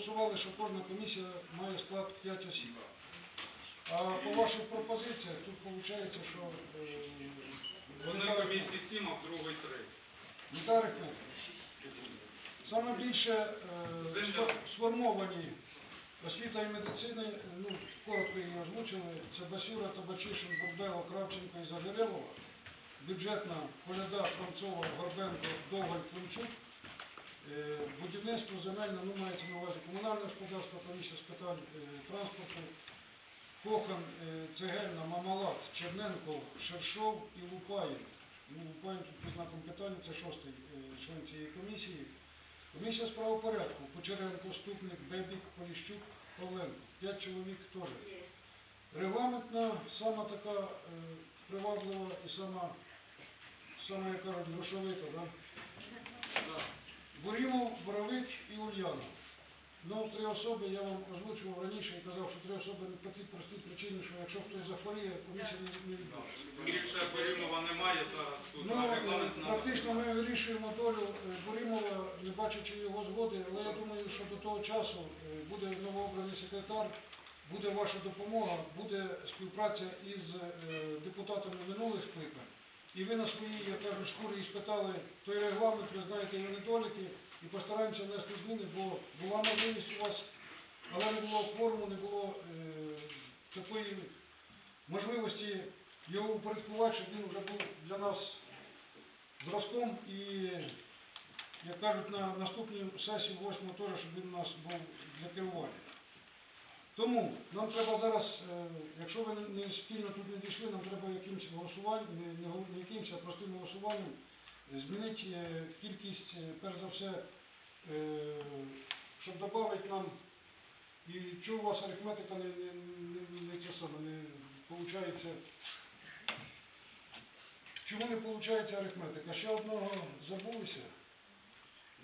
проголосували, що кожна комісія має склад 5 осіб. А по ваших пропозиціях тут виходить, що е, Вони Віталій- комісії сім, а в три. Віталій Федорович, Саме більше е, сформовані освіта і медицини, е, ну, коротко її озвучили, це Басюра, Табачишин, Бурбело, Кравченко і Загорелова, бюджетна Коляда, Францова, Горбенко, Довгаль, Климчук, будівництво земельне, ну, мається на увазі комунальне господарство, комісія з питань е, транспорту, Кохан, е, Цегельна, Мамалат, Черненко, Шершов і Лупаєв. Ну, Лупаєв тут під знаком питання, це шостий е, член цієї комісії. Комісія з правопорядку, Кучеренко, Ступник, Бебік, Поліщук, Павленко. П'ять чоловік теж. Регламентна, сама така е, приваблива і сама, сама, як кажуть, грошовита, да? Бурімов, Боровик і Ульяна. Ну, три особи я вам озвучував раніше і казав, що три особи не по тій простій причині, що якщо хтось захворіє, комісія не, не відбудеться. Більше Борімова немає зараз тут, Ну, е, практично ми вирішуємо долю е, Бурімова, не бачачи його згоди, але я думаю, що до того часу е, буде новообраний секретар, буде ваша допомога, буде співпраця із е, депутатами минулих скликань. І ви на своїй, я кажу, шкурі спитали той регламент, ви знаєте його недоліки, і постараємося внести зміни, бо була можливість у вас, але не було форму, не було е, такої можливості його упорядкувати, щоб він вже був для нас зразком і, як кажуть, на наступній сесії 8 теж, щоб він у нас був для керування. Тому нам треба зараз, е, якщо ви не- спільно тут не дійшли, нам треба якимось голосуванням, не, не, не якимось, а простим голосуванням змінити е, кількість, е, перш за все, щоб додати нам, і чого у вас арифметика не, не, не, не, це саме, не виходить, чому не виходить арифметика? Ще одного забулися.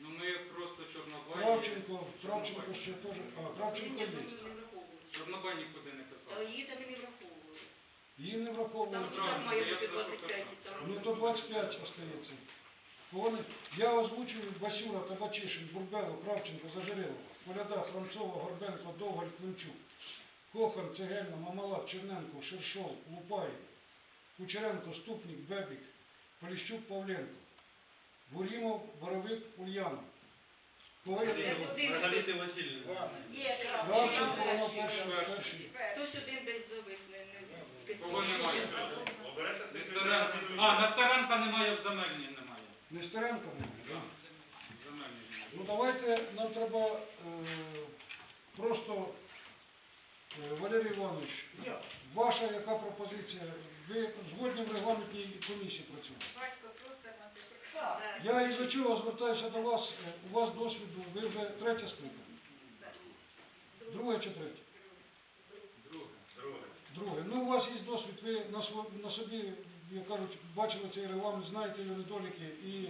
Ну ми просто Чорнобай. Кравченко, Кравченко ще теж, а, Кравченко є. Чорнобай нікуди не писав. Її там і не враховують. Її не Там враховують. так має бути 25 і там. Ну то 25 остається. Вони, я озвучую Басюра, Табачишин, Бурбело, Кравченко, Зажирилова, Коляда, Францова, Горбенко, Довгаль, Климчук, Кохан, Цегельна, Мамалат, Черненко, Шершов, Лупай, Кучеренко, Ступник, Бебік, Поліщук, Павленко, Бурімов, Боровик, Ульяна. Кого я Це не один. Маргарита Васильівна. Є десь завис, не не Кого немає? Нестеренко. А, Нестеренка немає в земельній немає. Нестеренко немає. Ну давайте нам треба е, просто, е, Валерій Іванович, ваша яка пропозиція? Ви згодні в регламентній комісії працювати? Батько просто на це. Я із за чого звертаюся до вас, е, у вас досвіду, ви вже третє скликання. Друге чи третє? Друге. Ну, у вас є досвід, ви на, на собі, як кажуть, бачили цей регламент, знаєте його недоліки. І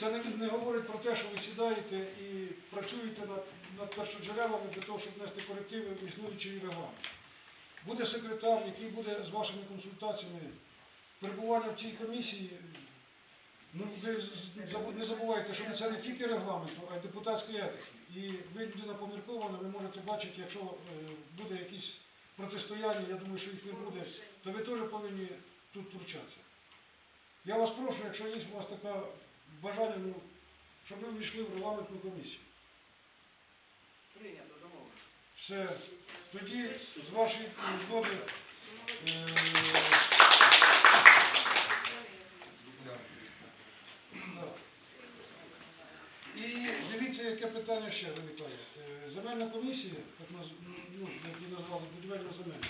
це не, не говорить про те, що ви сідаєте і працюєте над, над першоджерелами для того, щоб внести корективи в існуючий регламент. Буде секретар, який буде з вашими консультаціями перебування в цій комісії. Ну, ви забу- не забувайте, що це не тільки регламенту, а й депутатської етики. І ви людина поміркована, ви можете бачити, якщо е, буде якісь протистояння, я думаю, що їх не буде, то ви теж повинні тут втручатися. Я вас прошу, якщо є у вас таке бажання, ну, щоб ви ввійшли в регламентну комісію. Прийнято, домовлено. Все. Тоді, з вашої згоди, е, да. І дивіться, яке питання ще виникає. Е, Земельна комісія, так наз- ну, як її назвали, будівельна земельна,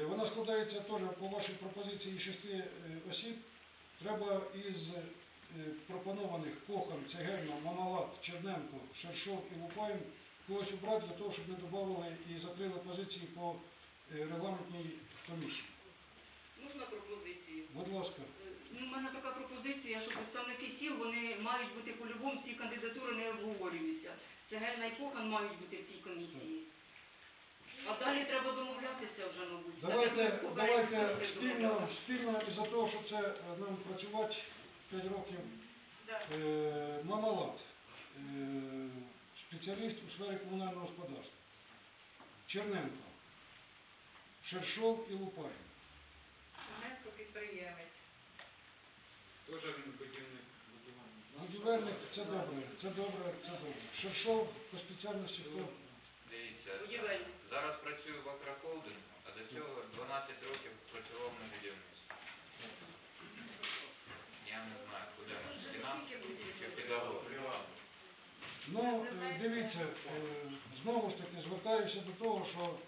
е, вона складається теж по вашій пропозиції шести е, осіб. Треба із е, пропонованих Кохан, Цегельна, Мамалат, Черненко, Шершов і Лупаєм когось обрати для того, щоб ми додавали і закрили позиції по е, регламентній комісії. Можна пропозицію? Будь ласка. Е, Ну, у мене така пропозиція, що представники сіл, вони мають бути по-любому, ці кандидатури не обговорюються. Цегельна і Кохан мають бути в цій комісії. А далі треба домовлятися вже, мабуть. Давайте, давайте спільно, спільно із-за того, що це е, нам працювати 5 років. Да. Е, Мамалат, е, спеціаліст у сфері комунального господарства. Черненко, Шершов і Лупай. Черненко підприємець. Теж він будівник будування. Будівельник це добре, це добре, це добре. Шершов по спеціальності хто? Дивіться, зараз працюю в Акрохолдингу, а до цього 12 років працював на будівництві. Я не знаю, куди ми фінансово чи педагог. Ну, е, дивіться, е, знову ж таки звертаюся до того, що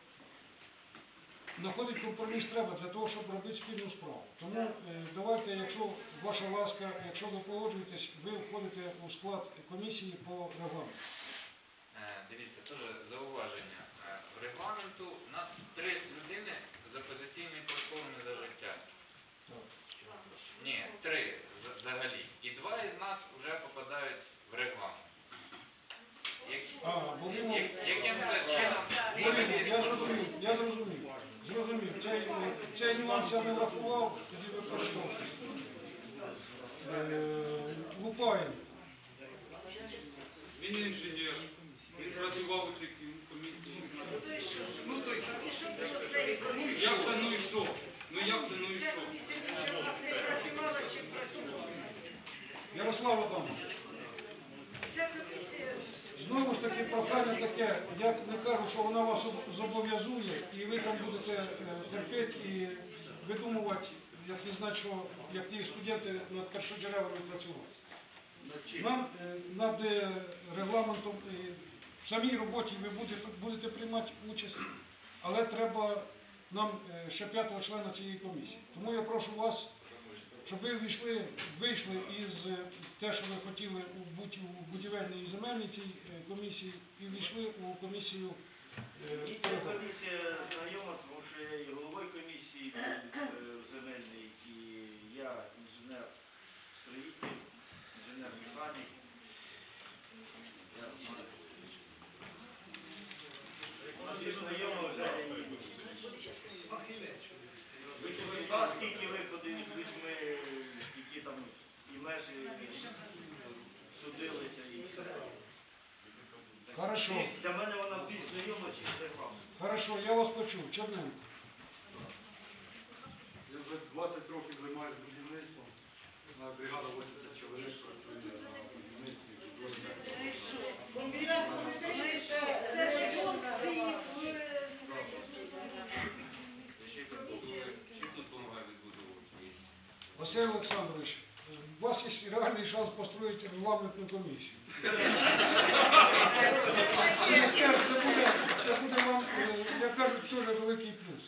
знаходить компроміс треба для того, щоб робити спільну справу. Тому е, давайте, якщо ваша ласка, якщо ви погоджуєтесь, ви входите у склад комісії по регламенту. Е, Дивіться, теж зауваження. Е, В регламенту у нас три людини з опозиційним протоколом за життя. Так. Ні, три з- взагалі. І два із нас вже попадають в регламент. Як- А, Володимир, як- Яким це чином? Володимир, я зрозумів, я зрозумів. Зрозумів. Цей, е, я не врахував, тоді ви пройшов. Е, Він інженер, він працював у цій комісії. Ну то як це, ну і що? Ну як це, ну і що? Ярослав Адамович. Знову ж таки прохання таке, я не кажу, що вона вас зобов'язує, і ви там будете е, терпіти і видумувати, як що як ті студенти над першоджерелами працювати. Нам е, над е, регламентом і в самій роботі ви будете, будете приймати участь, але треба нам е, ще п'ятого члена цієї комісії. Тому я прошу вас щоб ви вийшли, вийшли із е, те, що ви хотіли у будівельній і земельній цій е, комісії, і війшли у комісію комісія знайома, тому що і головою комісії був е, земельний, і я інженер-строїтель, інженер-механік. Я знаю. Мені знайомо вже і а скільки виходить з людьми, які там і межі судилися і все. Хорошо, Для мене вона більш знайома, ніж регламент. хорошо, я вас почув. Черненко. Я вже 20 років займаюся будівництвом. На бригада 80 чоловік працює на будівництві. Василь Олександрович, у вас є реальний шанс построїти регламентну комісію. Це буде, вам, е, як кажуть, теж великий плюс.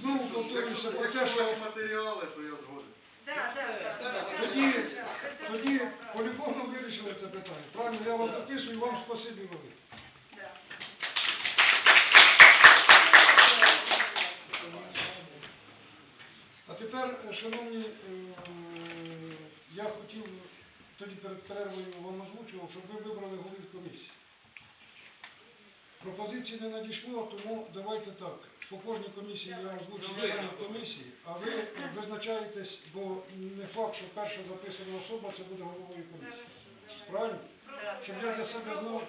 Знову повторюся про те, що матеріали, то я згоден. Тоді, тоді по-любому вирішили це питання. Правильно, я вам записую, вам спасибі велике. А тепер, е, шановні, е, я хотів тоді перед перервою вам озвучував, щоб ви вибрали голів комісії. Пропозиції не надійшло, тому давайте так. По кожній комісії я озвучу комісії, а ви визначаєтесь, бо не факт, що перша записана особа це буде головою комісії. Правильно? Щоб я для себе знав,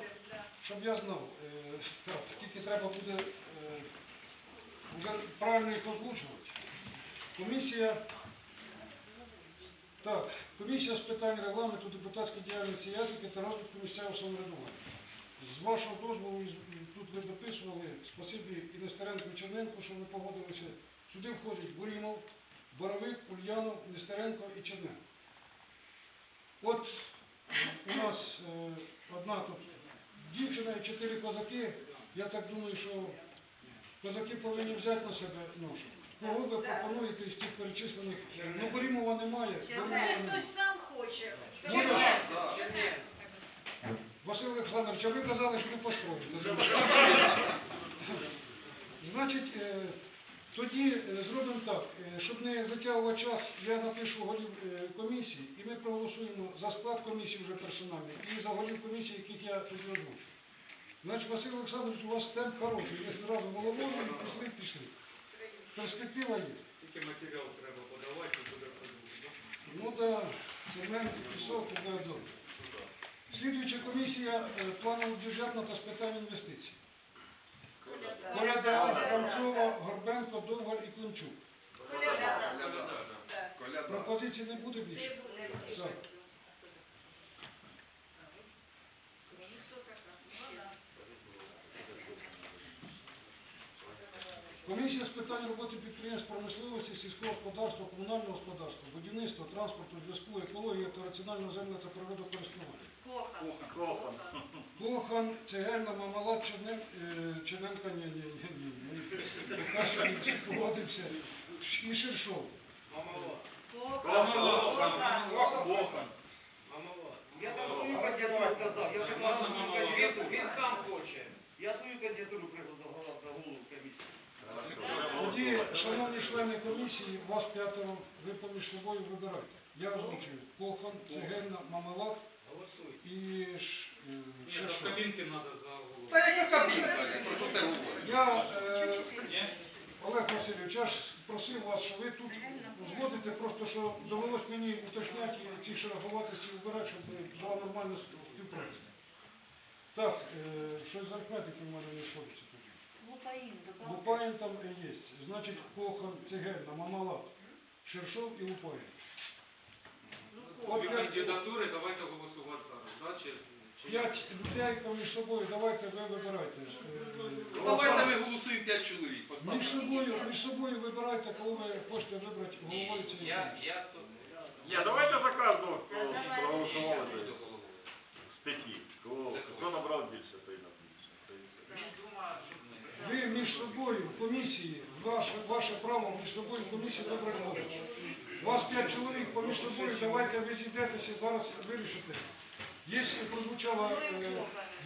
щоб я знав, е, так, тільки треба буде е, вже правильно їх озвучувати. Комісія, так, комісія з питань регламенту, депутатської діяльності етики та розвитку місцевого самоврядування. З вашого дозволу, тут ви дописували, спасибі і Нестеренку і Черненку, що ви погодилися. Сюди входять Бурімов, Боровик, Ульянов, Нестеренко і Черненко. От у нас е, одна тут дівчина і чотири козаки. Я так думаю, що козаки повинні взяти на себе ношу. Кого ви пропонуєте із тих перечислених? Ну, Борімова немає. Борімова немає. сам хоче. Ні, Василь Олександрович, а ви казали, що ви построїте. Значить, е, Тоді е, зробимо так, е, щоб не затягувати час, я напишу голів комісії, і ми проголосуємо за склад комісії вже персональний, і за голів комісії, яких я озвучу. Значить, Василь Олександрович, у вас темп хороший, є зразу головою, і пішли, пішли. Перспектива є. Тільки матеріал треба подавати, і буде продовжувати. Ну да, цемент пісок і газон. Слідуюча комісія е, планово-бюджетна та з питань інвестицій. Коляда, Францова, Горбенко, Довгар і Климчук. Пропозицій не буде більше? Так. Комісія з питань роботи підприємств промисловості, сільського господарства, комунального господарства, будівництва, транспорту, зв'язку, екології та раціонального землі та природокористування. Кохан. Кохан, Цегельна, Мамалат, Чернен, е, Черненка, ні, ні, ні, ні, не всі погодився. І Шершов. Я там свою кандидатуру казав, я свою мало? кандидатуру, він сам хоче. Я свою кандидатуру приготував на голову комісії. Шановні члени комісії, вас п'ятеро, ви поміж собою вибирайте. Я озвучую Кохан, Цегельна, Голосуй. і е, Ні, кабінки треба. Та яка кабінка? Що? Я, е, Олег Васильович, я ж просив вас, що ви тут згодите, просто що довелось мені уточняти ці шероховатості вибирати, щоб була нормальна співпраця. Так, е, щось з арифметики в мене не сходиться тоді. Лупаїн там є. Значить, Кохан, Цегельна, Мамала, Шершов і Лупаїн. От Дві кандидатури, давайте голосувати зараз. Да, чи, чи... П'ять людей поміж собою, давайте ви вибирайте. Е, Давайте ми голосуємо 5 чоловік. Між собою, між собою вибирайте, кого ви хочете вибрати головою цієї Я, комісії. я давайте за кожного, проголосували з п'яті. Хто набрав більше. Він думає, що ми. Ви між собою в комісії, ваше, ваше право між собою в комісії вибрати голову. Вас п'ять чоловік поміж собою, давайте ви зійдетеся, зараз вирішите. Є, прозвучало е,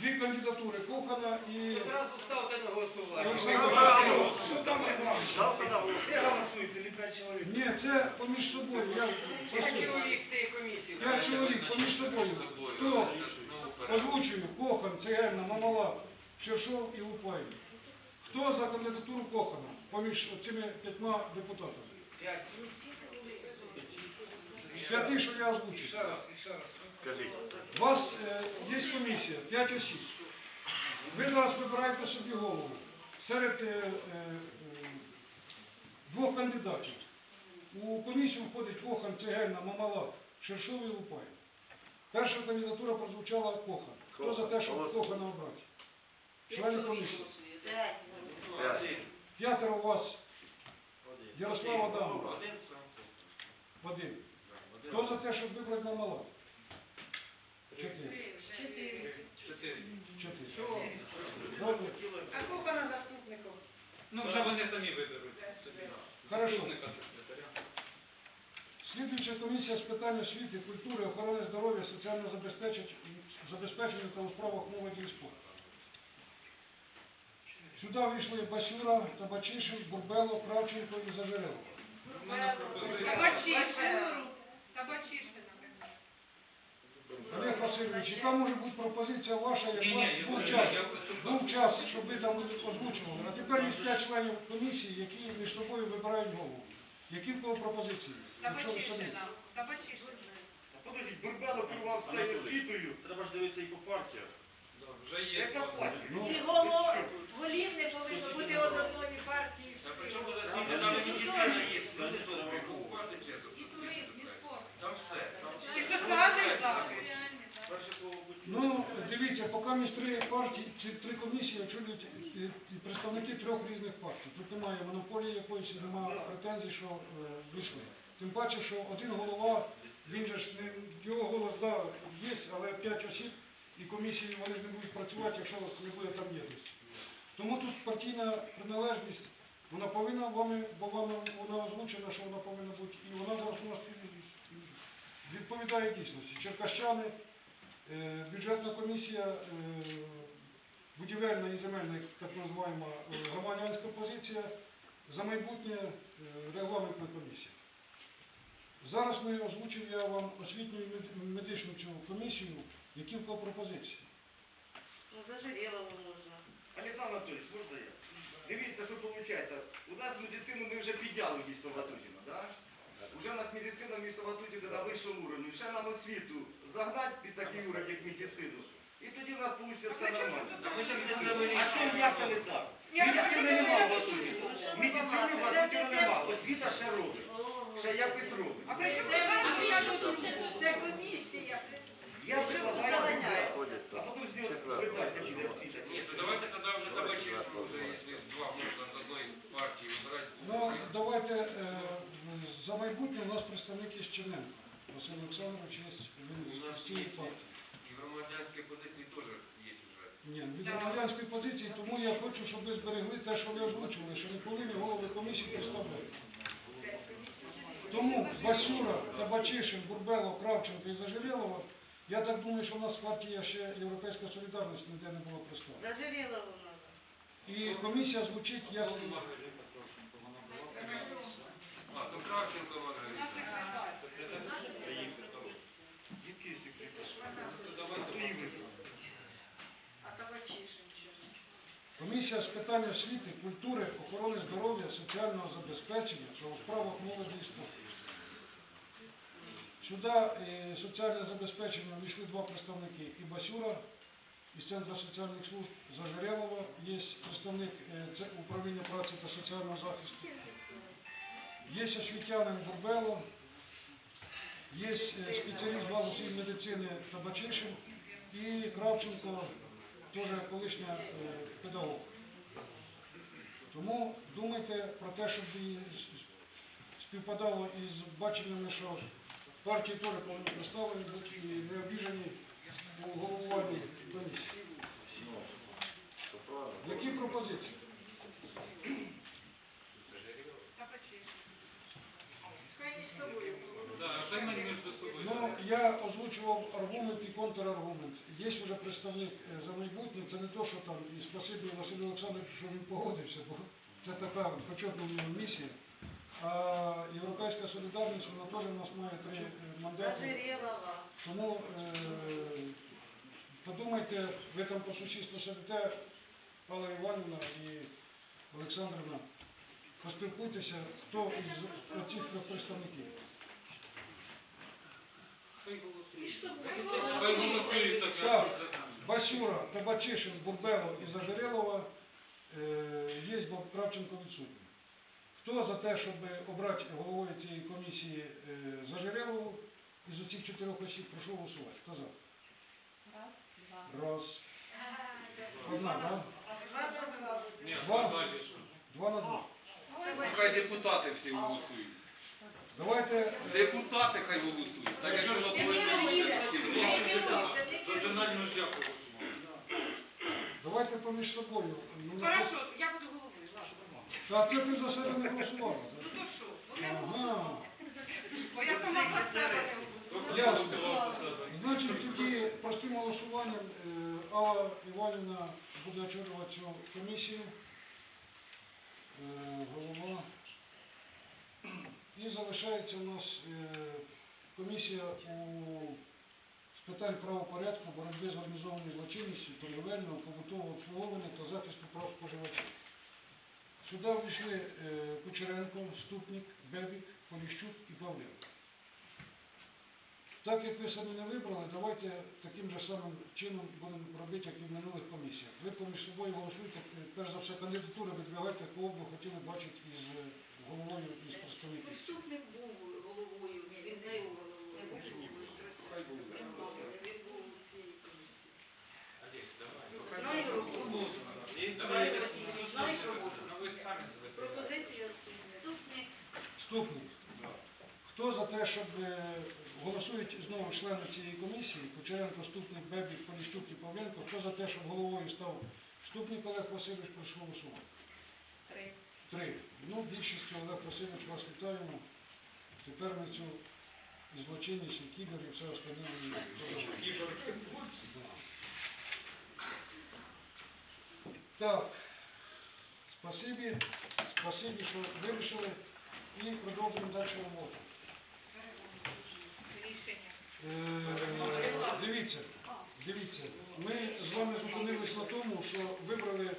дві кандидатури, Кохана і Одразу ставте на голосування. Що там вам? Ставте на голосування. Де голосуєте, не 5 чоловік? Ні, це поміж собою. Я 5 просив. чоловік цієї комісії. П'ять чоловік поміж собою. Хто? Озвучую, Кохан, Цегельна, Мамала, Чершов і Лупай. Хто за кандидатуру Кохана поміж цими п'ятьма депутатами? П'яти, що я озвучив. У вас е, є комісія, п'ять осіб. Ви зараз вибираєте собі голову серед е, е, е, двох кандидатів. У комісію входить Кохан, Цегельна, Мамала, Шершов і Лупай. Перша кандидатура прозвучала Кохан. Хто за те, щоб Кохана обрати? Члени комісії. П'ять. П'ятеро у вас. Ярослав Адамов. Один. Вадим. Хто за те, щоб вибрати Мамала? Чотири. Чотири. Чотири. Добре. А скільки на заступників? Ну, вже вони самі виберуть. Хорошо. Заступника, секретаря. Слідуюча комісія з питань освіти, культури, охорони здоров'я, соціального забезпечення, забезпечення та у справах молоді і спорту. Сюди вийшли Басюра, Табачишин, Бурбело, Кравченко і Зажирело. У мене. Олег Васильович, яка може бути пропозиція ваша, як у вас був час, був час, щоб ви там озвучували. А тепер є п'ять членів комісії, які між собою вибирають голову. Які в кого пропозиції? Ви самі. Подождіть, Бурбело керував цією освітою. Треба ж дивитися і по партіях. Вже є. Ну, І голов, голів не повинно бути одної партії. Та при чому за Там Там не і є, І туризм, і спорт. Там все. Там І все. соціальний захист. Перше слово Ну, дивіться, поки між три партії, ці три комісії очолюють е, е, представники трьох різних партій. Тут немає монополії якоїсь, немає претензій, що е, вийшли. Тим паче, що один голова, він же ж не його голос да, є, але п'ять осіб і комісії вони не будуть працювати, якщо не буде там єдності. Тому тут партійна приналежність, вона повинна вами, бо вона, вона озвучена, що вона повинна бути, і вона зараз у нас відповідає дійсності. Черкащани, Е, Бюджетна комісія, е, будівельна і земельна, так називаємо, е, громадянська позиція за майбутнє е, регламентна комісія. Зараз ми озвучив я вам освітню медичну цю комісію, які в кого пропозиції. Ну, зажирілого можна. Александр Анатольевич, можна я? Дивіться, що виходить. У нас медицину ми вже підняли в місто Ватутіно, да? Уже у нас медицина місто Ватутіно на вищому уровні. Ще нам освіту загнать під такий уровень, як медицину. І тоді в нас вийде все нормально. А чому як це не так? Медицини нема в Ватутіно. Медицини в Ватутіно нема. Освіта ще робить. Ще якось робить. А при чому? Це комісія. Я предлагаю, Ходять а буде освіта. Ні, давайте тогда вже табачишку, вже, два можна з одної партії вибирати. Ну, давайте е, за майбутнє у нас представник є Черненко. Василь Олександрович є, він з постійної партії. и громадянские позиции тоже есть уже. Ні, від громадянської позиції, тому я хочу, щоб ви зберегли те, що ви озвучували, що не повинні голови комісії представляти. Тому Басюра, Табачишин, Бурбело, Кравченко і Зажирєлова, я так думаю, що в нас партія ще Європейська Солідарність ніде не була представлена. Зажирілого треба. І комісія звучить як... А, то Кравченко Маргарита. Який секретар? Ну, давайте. А Тавачишин чого? Комісія з питань освіти, культури, охорони здоров'я, соціального забезпечення, що у справах молоді і спорту. Сюди е, соціальне забезпечення війшли два представники. І Басюра із Центру соціальних служб Зажарелова, є представник е, управління праці та соціального захисту. Є освітянин Бурбело, є е, спеціаліст галузі медицини Табачишин і Кравченко, теж колишня педагог. Тому думайте про те, щоб співпадало із баченнями, що партії теж повинні представлені бути не обіжені у головуванні комісії. Які пропозиції? Ну, я озвучував аргумент і контраргумент. Є вже представник е, за майбутнє, це не то, що там, і спасибі Василю Олександровичу, що він погодився, бо це така почетна місія. А Європейська солідарність, вона теж у нас має три е, Тому е, подумайте, ви там по сусідству сидите, Алла Іванівна і Олександрівна, поспілкуйтеся, хто із оцих трьох представників. Так. Басюра, Табачишин, Бурбело і Зажирелова е, є, Кравченко відсутній. Хто за те, щоб обрати головою цієї комісії е, Зажирелову із оцих чотирьох осіб, прошу голосувати. Хто за? Раз. Одна, так? Ні, Два. далі? Два на два. Хай депутати всі голосують. Давайте, Депутати хай голосують. Так як воно повинно бути. Давайте поміж собою. Мені Хорошо, я буду головою, ладно. Та це ти за себе не голосувала. Ну то що? Ну не Ага. Бо я сама за себе не голосую. Ясно. Значить, тоді простим голосуванням е, Алла Іванівна буде очолювати цю комісію. Е, Голова. І залишається у нас е, комісія у з питань правопорядку, боротьби з організованою злочинністю, торговельного, побутового обслуговування та захисту прав споживачів. Сюди вийшли е, Кучеренко, Ступник, Бебік, Поліщук і Павленко. Так як ви самі не вибрали, давайте таким же самим чином будемо робити, як і в минулих комісіях. Ви поміж собою голосуйте, перш за все, кандидатури видвигайте, кого б ви хотіли бачити із головою із представників. Преступник був головою, він не був головою. Він був у цій комісії. Олег, давай. Можна? Ну пропозиція. Ступник. Хто за те, щоб е, голосують знову члени цієї комісії, Кучеренко, Ступник, Бебік, Поліщук і Павленко, хто за те, щоб головою став Ступник Олег Васильович, прошу голосувати. Три. Три. Ну, більшістю Олег Васильович вас вітаємо. Тепер ми цю злочинність, і кібер, і все остальне. Да. Так, спасибі. Спасибі, що вирішили і продовжуємо далі роботу. Е, Дивіться, дивіться, ми з вами зупинились на тому, що вибрали е,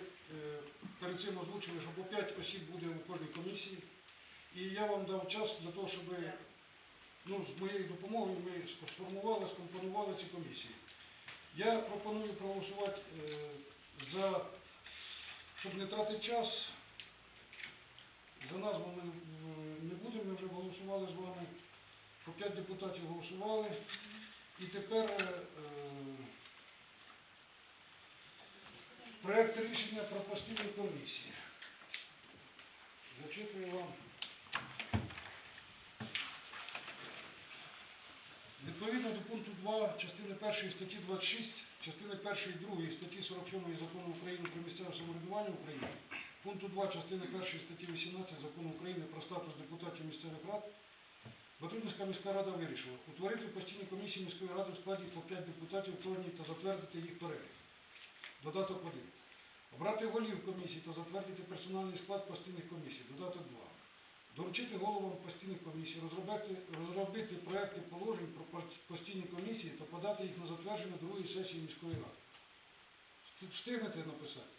перед цим озвучили, що по 5 осіб буде у кожній комісії. І я вам дав час для того, щоб ну, з моєю допомогою ми сформували, скомпонували ці комісії. Я пропоную проголосувати е, за, щоб не тратити час. За назву ми не будемо, ми вже голосували з вами. По 5 депутатів голосували. І тепер е, проект рішення про постійні комісії. Зачитую вам. Відповідно до пункту 2 частини 1 статті 26, частини 1 і 2 статті 47 Закону України про місцеве самоврядування України, пункту 2 частини 1 статті 18 Закону України про статус депутатів місцевих рад, Батутинська міська рада вирішила утворити постійні комісії міської ради в складі по 5 депутатів кожній та затвердити їх перелік. Додаток 1. Обрати голів комісій та затвердити персональний склад постійних комісій. Додаток 2. Доручити головам постійних комісій розробити, розробити проекти положень про постійні комісії та подати їх на затвердження другої сесії міської ради. Встигнете написати?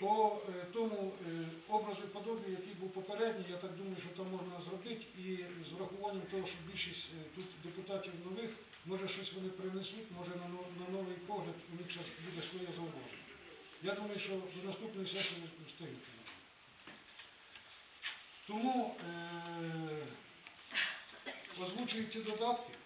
По е, тому е, образу і подобі, який був попередній, я так думаю, що там можна зробити, і з врахуванням того, що більшість е, тут депутатів нових, може щось вони принесуть, може на, новий погляд у них щось буде своє зауваження. Я думаю, що до наступної сесії ви. Тому озвучують ці додатки.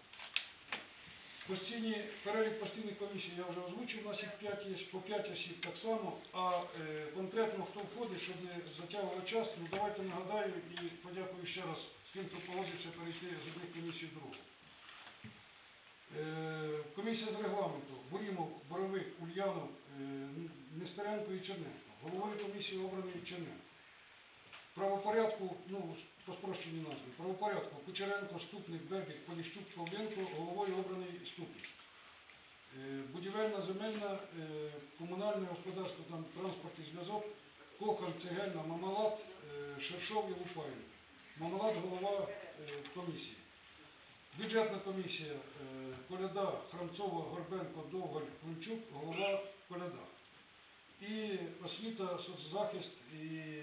Постійні, перелік постійних комісій я вже озвучив, у нас їх 5 є, по 5 осіб так само, а е, конкретно хто входить, щоб не затягували час, ну давайте нагадаю і подякую ще раз тим, хто погодився перейти з одних комісій в другу. Е, комісія з регламенту, Бурімов, Боровик, Ульянов, е, Нестеренко і Черненко. Головою комісії обраний Черненко. Правопорядку, ну, по спрощеній назві, правопорядку Кучеренко, Ступник, Бебік, Поліщук, Павленко, головою обраний Ступник. Е, Будівельна, земельна, е, комунальне господарство, там транспорт і зв'язок, Кохан, Цегельна, Мамалат, е, Шершов і Лупаєв. Мамалат голова комісії. Бюджетна комісія Коляда, Храмцова, Горбенко, Довгаль, Климчук, голова Коляда. І освіта, соцзахист і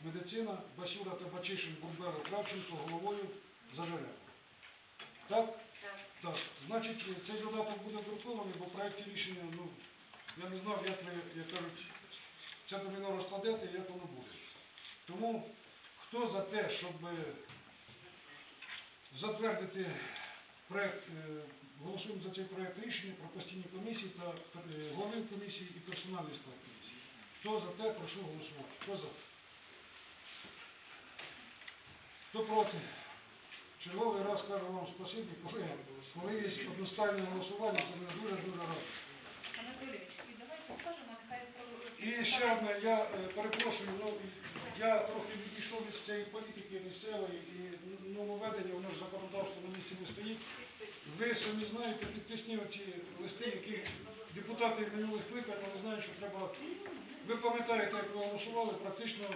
медицина, Басюра Табачишин, Бурбело, Кравченко, головою Зажаренко. Так? Так. Значить, цей додаток буде друкований, бо в проєкті рішення, ну, я не знав, як ви, як кажуть, це доміно розкладете і як воно буде. Тому хто за те, щоб е, затвердити проект, е, голосуємо за цей проект рішення про постійні комісії та е, голови комісії і персональний склад комісії. Хто за те, прошу голосувати. Хто за? Хто проти? Черговий раз кажу вам спасибі, коли, коли є одностайне голосування, це мене дуже-дуже. Анатолійович, і давайте скажемо, нехай. І ще одне, я е, перепрошую, ну я трохи відійшов від цієї політики місцевої і нововведення, воно ж законодавство на місці не стоїть. Ви самі знаєте, підписні оці листи, які депутати минулих скликань, вони знають, що треба. Ви пам'ятаєте, як ви голосували, практично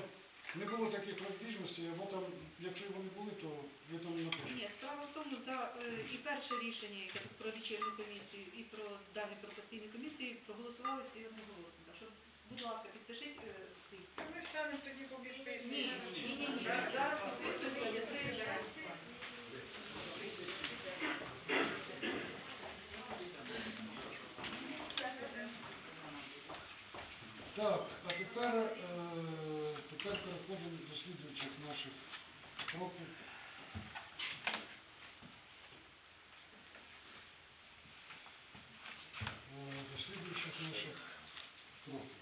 не було таких розбіжностей, або там, якщо вони були, то ви там не напишете. Ні, справа в тому, за е, і перше рішення яке про лічильну комісію, і про дані про постійні комісії проголосували всі одноголосно. Так що, будь ласка, підпишіть е, всі. Ми станемо тоді поміж Ні, ні, ні, ні. Зараз підписуйте, я це Так, а тепер, е, тепер переходимо до слідуючих наших кроків. Е, До слідуючих наших кроків.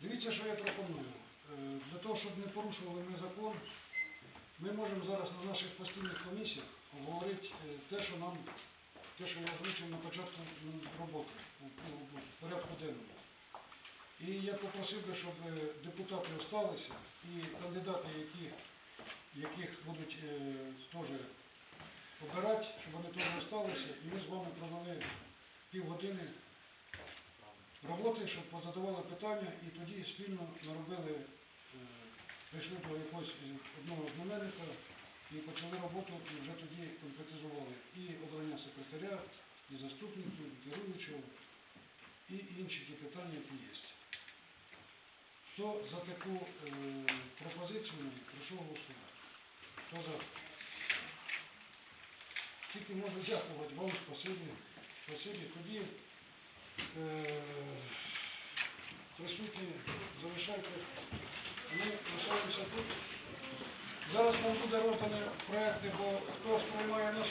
Дивіться, що я пропоную. Е, Для того, щоб не порушували ми закон, ми можемо зараз на наших постійних комісіях обговорити е, те, що нам те, що я озвучив на початку роботи у, порядку денному. І я попросив би, щоб е, депутати залишилися і кандидати, які, яких будуть е, теж обирати, щоб вони теж залишилися, і ми з вами провели півгодини роботи, щоб позадавали питання і тоді спільно наробили, е, прийшли до якогось одного знаменника і почали роботу, і вже тоді конкретизували і обрання секретаря, і заступників, і керуючого, і інші ті питання, які є. Хто за таку е, пропозицію, прошу голосувати. Хто за? Тільки можу дякувати вам, спасибі. Спасибі. Тоді е, присутні залишайтесь. Ми лишаємося тут. Зараз нам буде роздані проекти, бо хто сприймає нас